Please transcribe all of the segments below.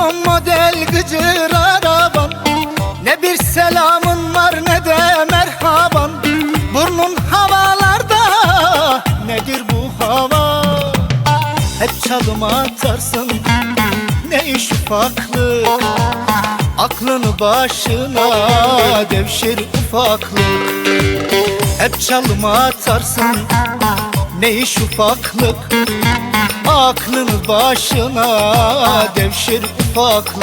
Son model gıcır araban Ne bir selamın var ne de merhaban. Burnun havalarda nedir bu hava? Hep çalıma atarsın ne iş ufaklık Aklını başına devşir ufaklık. Hep çalıma atarsın ne iş ufaklık? Aklını başına devşir ufaklık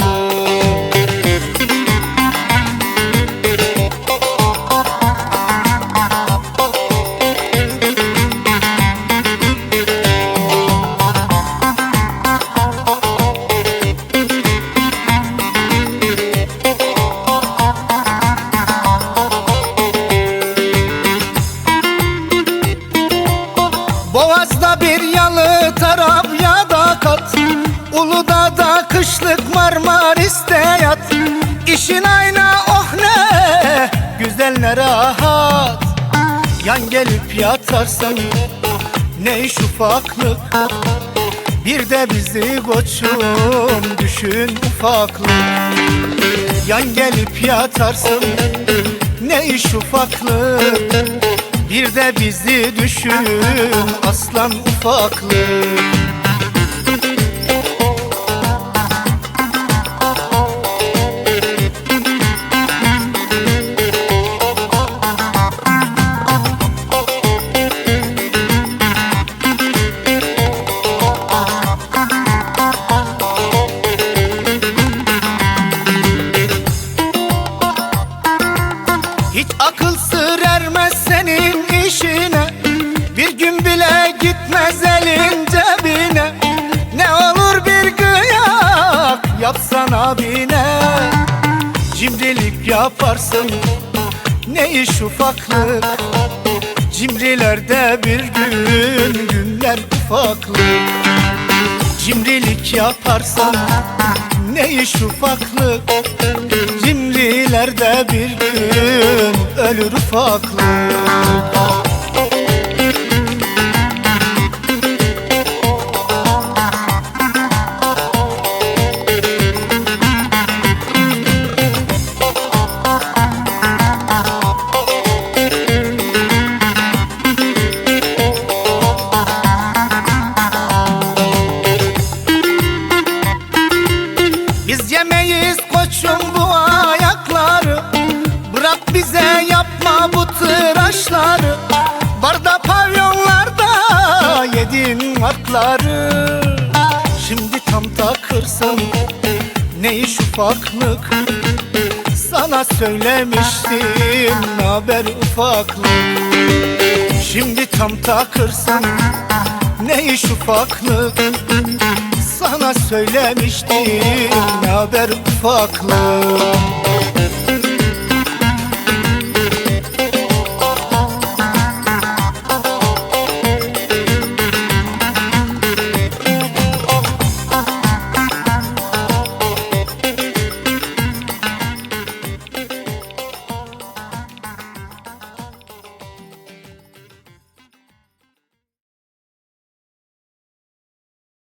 Boğaz'da bir yalı taraf ya da kat Uludağ'da kışlık Marmaris'te yat. İşin ayna oh ne güzel ne rahat. Yan gelip yatarsın ne iş ufaklık. Bir de bizi koçum düşün ufaklık. Yan gelip yatarsın ne iş ufaklık. Bir de bizi düşün aslan ufaklık gitmez elin cebine. Ne olur bir kıyak yapsan abine. Cimrilik yaparsın ne iş ufaklık. Cimrilerde bir gün günler ufaklık. Cimrilik yaparsan ne iş ufaklık. Cimrilerde bir gün ölür ufaklık Yemeyiz koçum bu ayakları. Bırak bize yapma bu tıraşları. Barda pavyonlarda yedin hakları Şimdi tam takırsın ne iş ufaklık. Sana söylemiştim haber ufaklık. Şimdi tam takırsın ne iş ufaklık Sana söylemiştim. Ne haber ufaklık